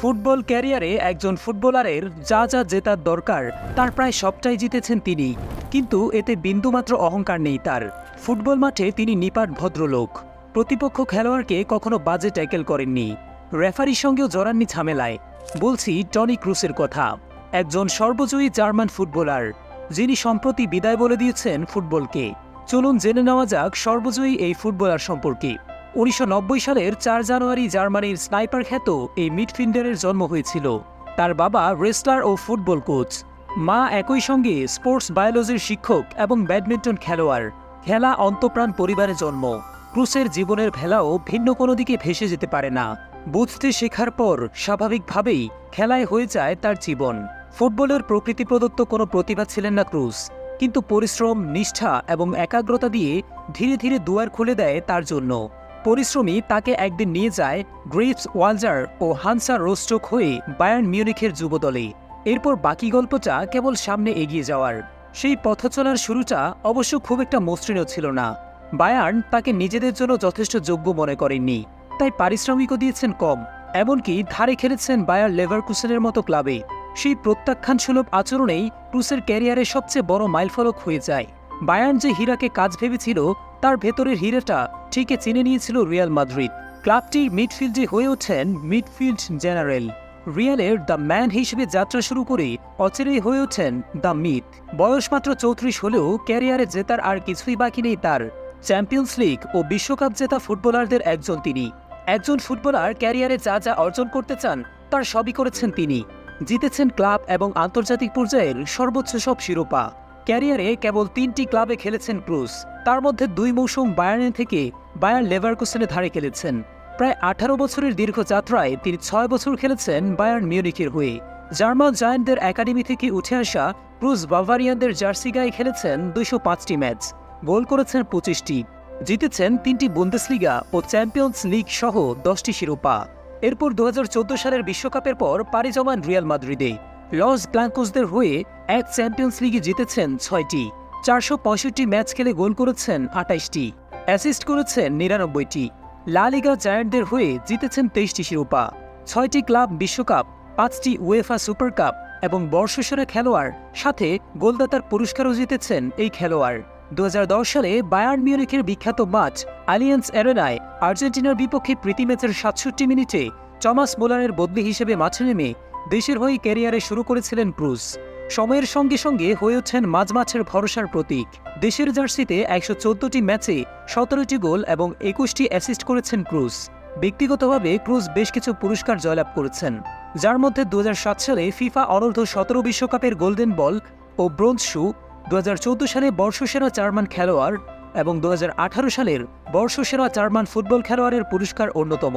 Football ক্যারিয়ারে একজন ফুটবলারের যা যা জেতার দরকার, তার প্রায় সবটাই জিতেছেন তিনি। কিন্তু এতে বিন্দুমাত্র অহংকার নেই তার। ফুটবল মাঠে তিনি নিপাট ভদ্রলোক। প্রতিপক্ষ খেলোয়াড়কে কখনো বাজে ট্যাকেল করেননি। রেফারির সঙ্গেও জড়াননি ঝামেলায়। বলছি, টনি ক্রুসের কথা। একজন সর্বজয়ী জার্মান ফুটবলার, যিনি সম্প্রতি বিদায় বলে দিয়েছেন ফুটবলকে। চলুন জেনে নেওয়া যাক সর্বজয়ী এই ফুটবলার সম্পর্কে। উনিশশো নব্বই সালের চার জানুয়ারি জার্মানির স্নাইপার খ্যাত এই মিডফিল্ডারের জন্ম হয়েছিল। তার বাবা রেসলার ও ফুটবল কোচ। মা একই সঙ্গে স্পোর্টস বায়োলজির শিক্ষক এবং ব্যাডমিন্টন খেলোয়াড়। খেলা অন্তপ্রাণ পরিবারে জন্ম। ক্রুসের জীবনের ভেলাও ভিন্ন কোনো দিকে ভেসে যেতে পারে না। বুঝতে শেখার পর স্বাভাবিকভাবেই খেলায় হয়ে যায় তার জীবন। ফুটবলের প্রকৃতি প্রদত্ত কোনো প্রতিভা ছিলেন না ক্রুস। কিন্তু পরিশ্রম, নিষ্ঠা এবং একাগ্রতা দিয়ে ধীরে ধীরে দুয়ার খুলে দেয় তার জন্য। পরিশ্রমী তাকে একদিন নিয়ে যায় গ্রিপস ওয়ালজার ও হানসার রোস্টোক হয়ে বায়ার্ন মিউনিখের যুবদলে। এরপর বাকি গল্পটা কেবল সামনে এগিয়ে যাওয়ার। সেই পথ চলার শুরুটা অবশ্য খুব একটা মসৃণও ছিল না। বায়ার্ন তাকে নিজেদের জন্য যথেষ্ট যোগ্য মনে করেননি। তাই পারিশ্রমিকও দিয়েছেন কম। এমনকি ধারে খেলেছেন বায়ার লেভারকুসেনের মতো ক্লাবে। সেই প্রত্যাখ্যান সুলভ আচরণেই ক্রুসের ক্যারিয়ারে সবচেয়ে বড় মাইলফলক হয়ে যায়। বায়ার্ন যে হীরাকে কাজ ভেবেছিল তার ভেতরের হীরাটা ঠিকই চিনে নিয়েছিল রিয়াল মাদ্রিদ। ক্লাবটির মিডফিল্ডে হয়ে ওঠেন মিডফিল্ড জেনারেল। রিয়ালের দ্য ম্যান হিসেবে যাত্রা শুরু করে অচিরেই হয়ে ওঠেন দ্য মিথ। বয়স মাত্র চৌত্রিশ হলেও ক্যারিয়ারে জেতার আর কিছুই বাকি নেই তার। চ্যাম্পিয়ন্স লিগ ও বিশ্বকাপ জেতা ফুটবলারদের একজন তিনি। একজন ফুটবলার ক্যারিয়ারে যা যা অর্জন করতে চান, তার সবই করেছেন তিনি। জিতেছেন ক্লাব এবং আন্তর্জাতিক পর্যায়ের সর্বোচ্চ সব শিরোপা। ক্যারিয়ারে কেবল তিনটি ক্লাবে খেলেছেন ক্রুজ। তার মধ্যে দুই মৌসুম বায়ার্নে থেকে বায়ার লেভারকুসেনে ধারে খেলেছেন। প্রায় আঠারো বছরের দীর্ঘ যাত্রায় তিনি ছয় বছর খেলেছেন বায়ার্ন মিউনিকের হয়ে। জার্মান জায়ান্টদের একাডেমি থেকে উঠে আসা ক্রুজ বাভারিয়ানদের জার্সি গায়ে খেলেছেন দুইশো পাঁচটি ম্যাচ, গোল করেছেন পঁচিশটি, জিতেছেন তিনটি বুন্দেসলিগা ও চ্যাম্পিয়ন্স লিগ সহ দশটি শিরোপা। এরপর দু হাজার চোদ্দ সালের বিশ্বকাপের পর পাড়ি জমান রিয়াল মাদ্রিদে। লস ব্ল্যাঙ্কোসদের হয়ে এক চ্যাম্পিয়ন্স লিগে জিতেছেন ছয়টি। চারশো পঁয়ষট্টি ম্যাচ খেলে গোল করেছেন আটাইশটি অ্যাসিস্ট করেছেন নিরানব্বইটি। লা লিগা জায়ান্টদের হয়ে জিতেছেন তেইশটি শিরোপা। ছয়টি ক্লাব বিশ্বকাপ, পাঁচটি উয়েফা সুপার কাপ এবং বর্ষসেরা খেলোয়াড় সাথে গোলদাতার পুরস্কারও জিতেছেন এই খেলোয়াড়। দু হাজার দশ সালে বায়ার্ন মিউনিখের বিখ্যাত মাঠ আলিয়েন্স অ্যারেনায় আর্জেন্টিনার বিপক্ষে প্রীতি ম্যাচের সাতষট্টি মিনিটে টমাস মোলারের বদলি হিসেবে মাঠে নেমে দেশের হয়ে ক্যারিয়ারে শুরু করেছিলেন ক্রুজ সময়ের সঙ্গে সঙ্গে হয়ে ওঠেন মাঝমাঠের ভরসার প্রতীক। দেশের জার্সিতে একশো চোদ্দটি ম্যাচে সতেরোটি গোল এবং একুশটি অ্যাসিস্ট করেছেন ক্রুজ ব্যক্তিগতভাবে ক্রুজ বেশ কিছু পুরস্কার জয়লাভ করেছেন, যার মধ্যে দু হাজার সাত সালে ফিফা অনূর্ধ্ব সতেরো বিশ্বকাপের গোল্ডেন বল ও ব্রোঞ্জ শু দু হাজার চৌদ্দ সালে বর্ষসেরা জার্মান খেলোয়াড় এবং দু হাজার আঠারো সালের বর্ষসেরা জার্মান ফুটবল খেলোয়াড়ের পুরস্কার অন্যতম।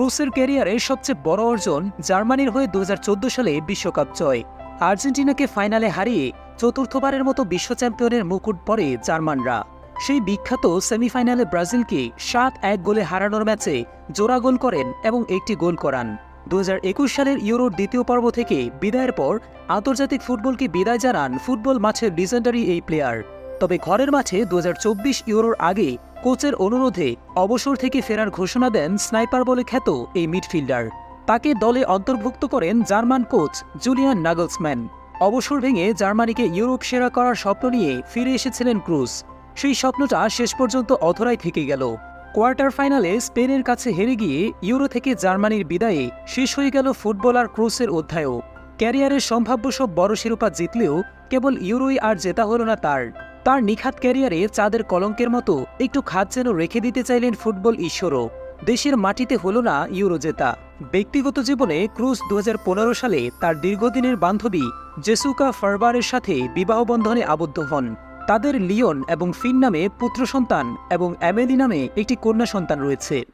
ক্রুসের ক্যারিয়ারে সবচেয়ে বড় অর্জন জার্মানির হয়ে দুহাজার চৌদ্দ সালে বিশ্বকাপ জয়। আর্জেন্টিনাকে ফাইনালে হারিয়ে চতুর্থবারের মতো বিশ্ব চ্যাম্পিয়নের মুকুট পরে জার্মানরা। সেই বিখ্যাত সেমিফাইনালে ব্রাজিলকে সাত এক গোলে হারানোর ম্যাচে জোড়া গোল করেন এবং একটি গোল করান। দু হাজার একুশ সালের ইউরোর দ্বিতীয় পর্ব থেকে বিদায়ের পর আন্তর্জাতিক ফুটবলকে বিদায় জানান ফুটবল মাঠের লিজেন্ডারি এই প্লেয়ার তবে ঘরের মাঠে দু হাজার চব্বিশ ইউরোর আগে কোচের অনুরোধে অবসর থেকে ফেরার ঘোষণা দেন স্নাইপার বলে খ্যাত এই মিডফিল্ডার। তাকে দলে অন্তর্ভুক্ত করেন জার্মান কোচ জুলিয়ান নাগলসম্যান। অবসর ভেঙে জার্মানিকে ইউরোপ সেরা করার স্বপ্ন নিয়ে ফিরে এসেছিলেন ক্রুজ। সেই স্বপ্নটা শেষ পর্যন্ত অধরাই থেকে গেল। কোয়ার্টার ফাইনালে স্পেনের কাছে হেরে গিয়ে ইউরো থেকে জার্মানির বিদায়ে শেষ হয়ে গেল ফুটবলার ক্রুসের অধ্যায়ও। ক্যারিয়ারের সম্ভাব্য সব বড় শিরোপা জিতলেও কেবল ইউরোই আর জেতা হল না তার। তার নিখাত ক্যারিয়ারে চাঁদের কলঙ্কের মতো একটু খাত যেন রেখে দিতে চাইলেন ফুটবল ঈশ্বরও। দেশের মাটিতে হলো না ইউরো জেতা ব্যক্তিগত জীবনে ক্রুজ দু হাজার পনেরো সালে তার দীর্ঘদিনের বান্ধবী জেসুকা ফারবারের সাথে বিবাহ বন্ধনে আবদ্ধ হন। তাদের লিওন এবং ফিন নামে পুত্র সন্তান এবং অ্যামেলি নামে একটি কন্যা সন্তান রয়েছে।